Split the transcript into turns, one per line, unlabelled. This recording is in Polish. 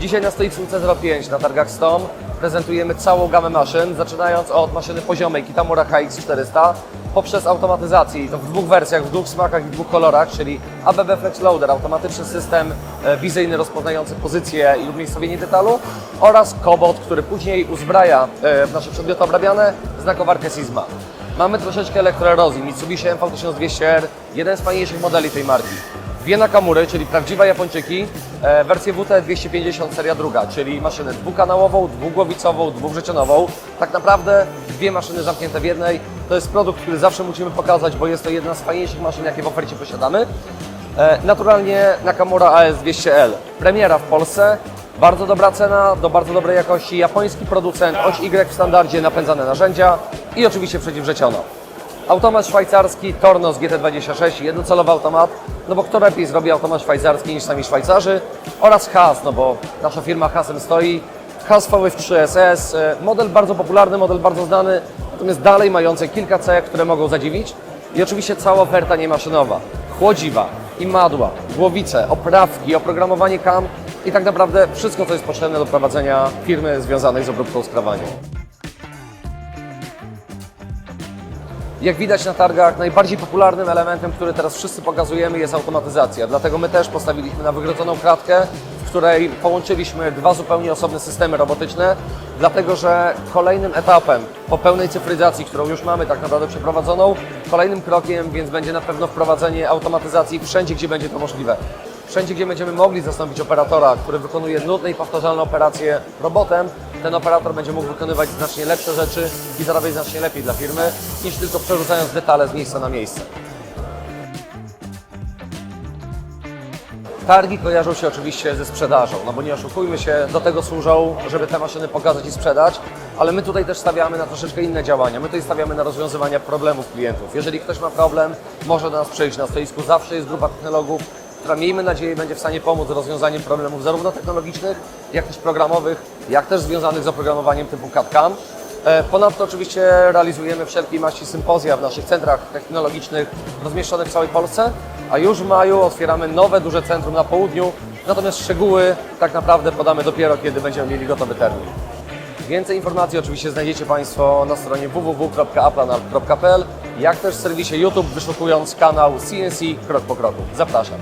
Dzisiaj na stoisku C05 na targach STOM prezentujemy całą gamę maszyn, zaczynając od maszyny poziomej Kitamura HX400 poprzez automatyzację i to w dwóch wersjach, w dwóch smakach i dwóch kolorach, czyli ABB Flex Loader, automatyczny system e, wizyjny rozpoznający pozycję i umiejscowienie detalu oraz Cobot, który później uzbraja e, w nasze przedmioty obrabiane znakowarkę Sigma. Mamy troszeczkę elektroerozji, Mitsubishi MV1200R, jeden z fajniejszych modeli tej marki. Dwie Nakamury, czyli prawdziwe Japończyki, e, wersję WT250 seria druga, czyli maszynę dwukanałową, dwugłowicową, dwuwrzecionową. Tak naprawdę dwie maszyny zamknięte w jednej. To jest produkt, który zawsze musimy pokazać, bo jest to jedna z fajniejszych maszyn, jakie w ofercie posiadamy. E, Naturalnie Nakamura AS200L. Premiera w Polsce, bardzo dobra cena, do bardzo dobrej jakości, japoński producent, oś Y w standardzie, napędzane narzędzia i oczywiście przeciwrzeciono. Automat szwajcarski Tornos GT26, jednocelowy automat, no bo kto lepiej zrobi automat szwajcarski niż sami Szwajcarzy oraz Haas, no bo nasza firma Haasem stoi. Haas VF3SS, e, model bardzo popularny, model bardzo znany, natomiast dalej mający kilka cech, które mogą zadziwić i oczywiście cała oferta niemaszynowa, chłodziwa, imadła, głowice, oprawki, oprogramowanie CAM i tak naprawdę wszystko, co jest potrzebne do prowadzenia firmy związanej z obróbką skrawaniem. Jak widać na targach, najbardziej popularnym elementem, który teraz wszyscy pokazujemy, jest automatyzacja. Dlatego my też postawiliśmy na wygrodzoną kratkę, w której połączyliśmy dwa zupełnie osobne systemy robotyczne, dlatego że kolejnym etapem po pełnej cyfryzacji, którą już mamy tak naprawdę przeprowadzoną, kolejnym krokiem więc będzie na pewno wprowadzenie automatyzacji wszędzie, gdzie będzie to możliwe. Wszędzie, gdzie będziemy mogli zastąpić operatora, który wykonuje nudne i powtarzalne operacje robotem, ten operator będzie mógł wykonywać znacznie lepsze rzeczy i zarabiać znacznie lepiej dla firmy, niż tylko przerzucając detale z miejsca na miejsce. Targi kojarzą się oczywiście ze sprzedażą, no bo nie oszukujmy się, do tego służą, żeby te maszyny pokazać i sprzedać, ale my tutaj też stawiamy na troszeczkę inne działania. My tutaj stawiamy na rozwiązywanie problemów klientów. Jeżeli ktoś ma problem, może do nas przyjść na stoisku. Zawsze jest grupa technologów, która miejmy nadzieję będzie w stanie pomóc z rozwiązaniem problemów zarówno technologicznych, jak też programowych, jak też związanych z oprogramowaniem typu CAD-CAM. E, Ponadto oczywiście realizujemy wszelkiej maści sympozja w naszych centrach technologicznych rozmieszczonych w całej Polsce, a już w maju otwieramy nowe duże centrum na południu, natomiast szczegóły tak naprawdę podamy dopiero, kiedy będziemy mieli gotowy termin. Więcej informacji oczywiście znajdziecie Państwo na stronie www.aplanal.pl, jak też w serwisie YouTube wyszukując kanał CNC Krok po Kroku. Zapraszam.